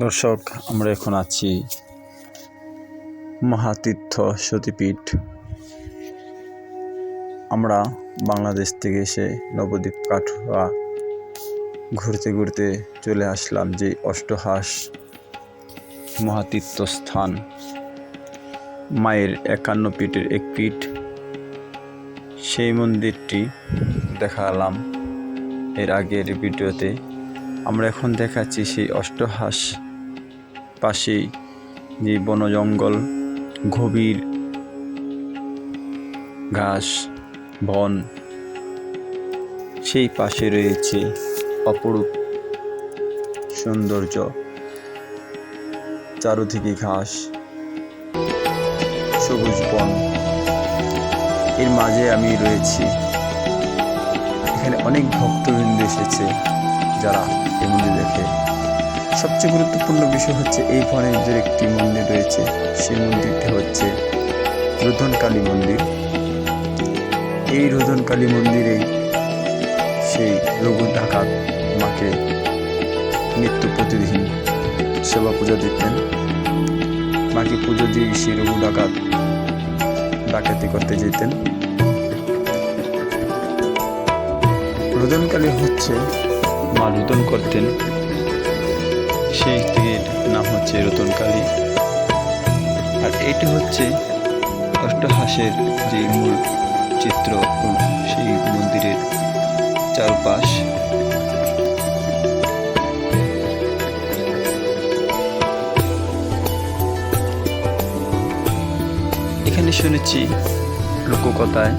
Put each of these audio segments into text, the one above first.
দর্শক, আমরা এখন আছি মহাতীর্থ সতীপীঠ। আমরা বাংলাদেশ থেকে এসে নবদ্বীপ কাঠুয়া ঘুরতে ঘুরতে চলে আসলাম যে অষ্টহাস মহাতীর্থ স্থান। মায়ের একান্ন পীঠের এক পীঠ। সেই মন্দিরটি দেখালাম এর আগের ভিডিওতে। আমরা এখন দেখাচ্ছি সেই অষ্টহাস পাশেই যে বন জঙ্গল গভীর ঘাস, বন, সেই পাশে রয়েছে অপরূপ সৌন্দর্য, চারুদিকে ঘাস, সবুজ বন। এর মাঝে আমি রয়েছি। এখানে অনেক ভক্তবৃন্দ এসেছে যারা এই মন্দির দেখে। সবচেয়ে গুরুত্বপূর্ণ বিষয় হচ্ছে এই বনের যে একটি মন্দির রয়েছে। সেই মন্দিরটি হচ্ছে রোধন কালী মন্দির। এই রোধন কালী মন্দিরেই সেই রঘু ডাকাত মাকে নিত্য প্রতিদিন সেবা পূজা দিতেন। মাকে পুজো দিয়ে সেই রঘু ডাকাত ডাকাতি করতে যেতেন। রোদনকালী হচ্ছে মা রোদন করতেন। সেই স্ত্রীর নাম হচ্ছে রতনকালী আর এইটি হচ্ছে অষ্টহাসের যে মূল চিত্র সেই মন্দিরের চারপাশ। এখানে শুনেছি লোককথায়,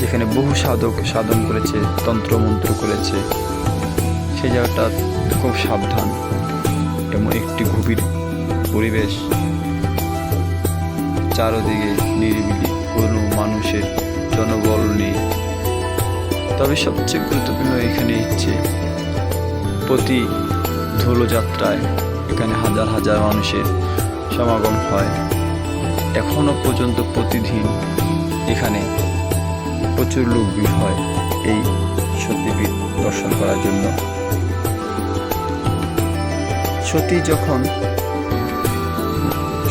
যেখানে বহু সাধক সাধন করেছে, তন্ত্রমন্ত্র করেছে। সেই জায়গাটা খুব সাবধান। এবং একটি গভীর পরিবেশ। চারদিকে নিরিবিলি কোনো মানুষের জনবল নেই তবে সবচেয়ে গুরুত্বপূর্ণ এখানে হচ্ছে প্রতি ধুলোযাত্রায় এখানে হাজার হাজার মানুষের সমাগম হয়। এখনও পর্যন্ত প্রতিদিন এখানে প্রচুর লোক ভিড় হয় এই সতীপীঠ দর্শন করার জন্য। সতী যখন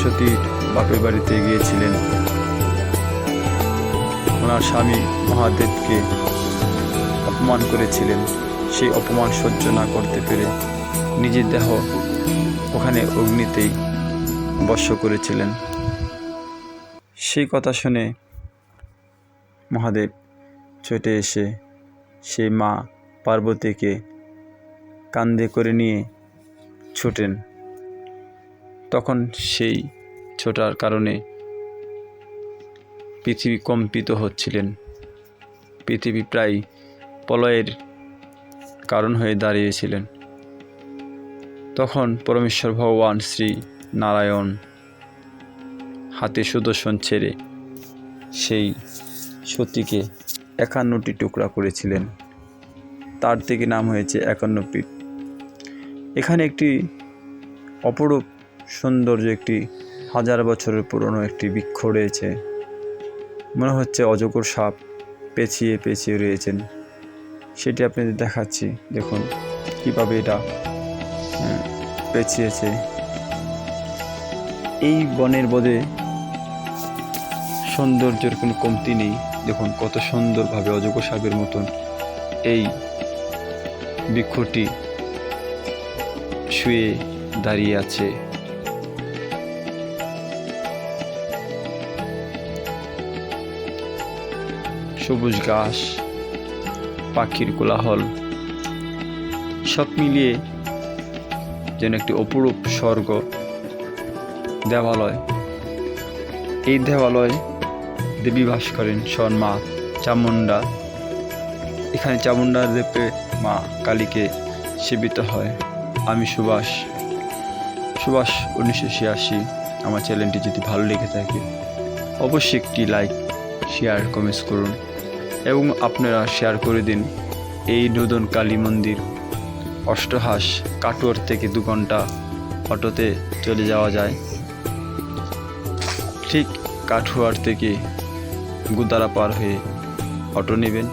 সতীর বাপের বাড়িতে গিয়েছিলেন, ওনার স্বামী মহাদেবকে অপমান করেছিলেন। সেই অপমান সহ্য না করতে পেরে নিজের দেহ ওখানে অগ্নিতেই বর্ষ করেছিলেন। সেই কথা শুনে মহাদেব ছুটে এসে সেই মা পার্বতীকে কান্দে করে নিয়ে ছোটেন। তখন সেই ছোটার কারণে পৃথিবী কম্পিত হচ্ছিলেন। পৃথিবী প্রায় প্রলয়ের কারণ হয়ে দাঁড়িয়েছিলেন। তখন পরমেশ্বর ভগবান শ্রী নারায়ণ হাতে সুদর্শন ছেড়ে সেই সতীকে একান্নটি টুকরা করেছিলেন। তার থেকে নাম হয়েছে একান্ন এখানে একটি অপরূপ সৌন্দর্য একটি হাজার বছরের পুরনো একটি বৃক্ষ রয়েছে। মনে হচ্ছে অজগর সাপ পেঁচিয়ে পেঁচিয়ে রয়েছেন। সেটি আপনাদের দেখাচ্ছি। দেখুন কীভাবে এটা আহ, পেঁচিয়েছে। এই বনের বোধে সৌন্দর্যের কোনো কমতি নেই। দেখুন কত সুন্দরভাবে অজগর সাপের মতন এই বৃক্ষটি শুয়ে দাঁড়িয়ে আছে। সবুজ ঘাস, পাখির কোলাহল, সব মিলিয়ে যেন একটি অপরূপ স্বর্গ দেবালয় এই দেবালয় দেবী বাস করেন স্বর্ণ মা চামুণ্ডা। এখানে চামুণ্ডা দেবে মা কালীকে সেবিত হয়। আমি সুভাষ। সুভাষ উনিশশো ছিয়াশি, আমার চ্যানেলটি যদি ভালো লেগে থাকে, অবশ্যই একটি লাইক, শেয়ার, কমেন্টস করুন এবং আপনারা শেয়ার করে দিন এই নদন কালী মন্দির। অষ্টহাস কাটোয়ার থেকে দু ঘণ্টা অটোতে চলে যাওয়া যায়। ঠিক কাঠুয়ার থেকে গুদারা পার হয়ে অটো নেবেন।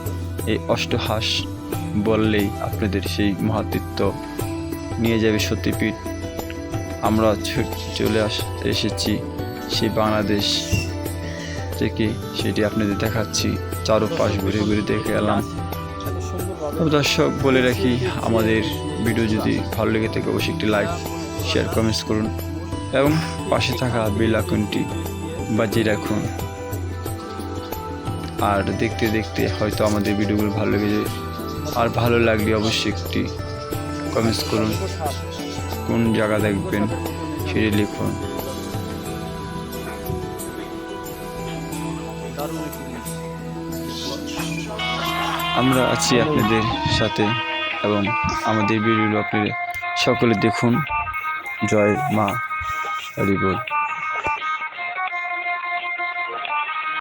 এই অষ্টহাস বললেই আপনাদের সেই মহাতীর্থ নিয়ে যাবে সত্যিপীঠ আমরা চলে আস এসেছি সেই বাংলাদেশ থেকে। সেটি আপনাদের দেখাচ্ছি। চারোপাশ ঘুরে ঘুরে দেখে এলাম। দর্শক, বলে রাখি, আমাদের ভিডিও যদি ভালো লেগে থাকে, অবশ্যই একটি লাইক, শেয়ার, কমেন্টস করুন এবং পাশে থাকা বেল আইকনটি বাজিয়ে রাখুন। আর দেখতে দেখতে হয়তো আমাদের ভিডিওগুলো ভালো লেগে যাবে আর ভালো লাগলে অবশ্যই একটি কমেন্টস করুন। কোন জায়গা দেখবেন সেটি লিখুন। আমরা আছি আপনাদের সাথে এবং আমাদের ভিডিওগুলো আপনারা সকলে দেখুন। জয় মা, হরি বল।